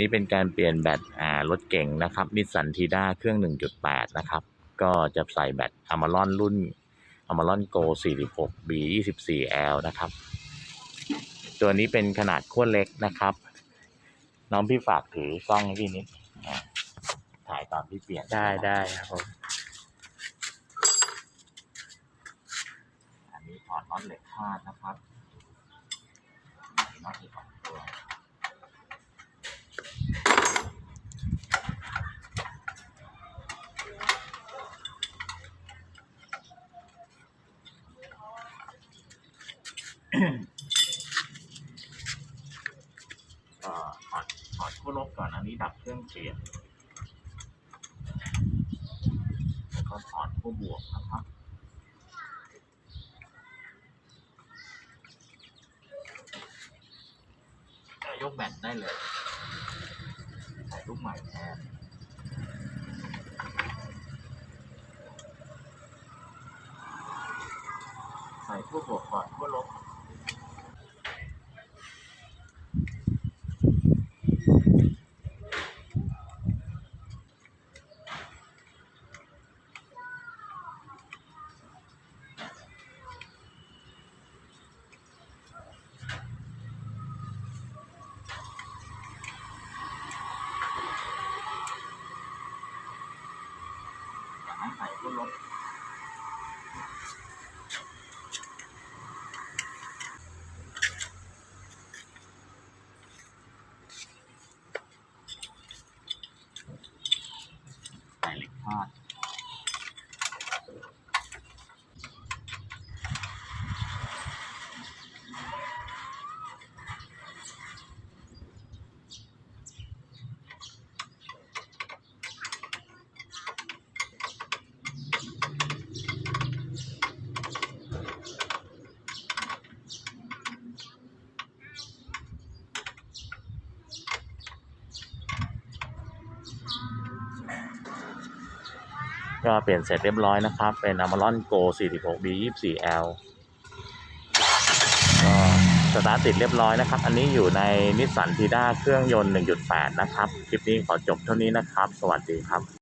นี่เป็นการเปลี่ยนแบตอ่ารถเก่งนะครับนิสสันทีด้าเครื่อง 1.8 นะครับ ก็จะใส่แบตอ m ม r o n รุ่นอ m ม r o n Go 46 B 24 L นะครับ ตัวนี้เป็นขนาดขั้วเล็กนะครับ น้องพี่ฝากถือกล้องให้พี่นิดอ่าถ่ายตอนที่เปลี่ยนได้ได้ครับผมอันนี้ถอดน็อตเหล็กคาดนะครับน็อตอีกสองตัว ก็ถอดถอดขั้ลบก่อนอันนี้ดับเครื่องเปลี่ยนแล้วก็ถอดขั้บวกนะครับยกแบตได้เลยใส่ลูกใหม่แทนใส่ขั้บวกก่อนขั้ลบ บใส่เหล็กคาด ก็เปลี่ยนเสร็จเรียบร้อยนะครับ เป็น Amazon Go 46 B 24 L ก็สตาร์ทติดเรียบร้อยนะครับ อันนี้อยู่ในนิสสันทีด้าเครื่องยนต์ 1.8 นะครับ คลิปนี้ขอจบเท่านี้นะครับ สวัสดีครับ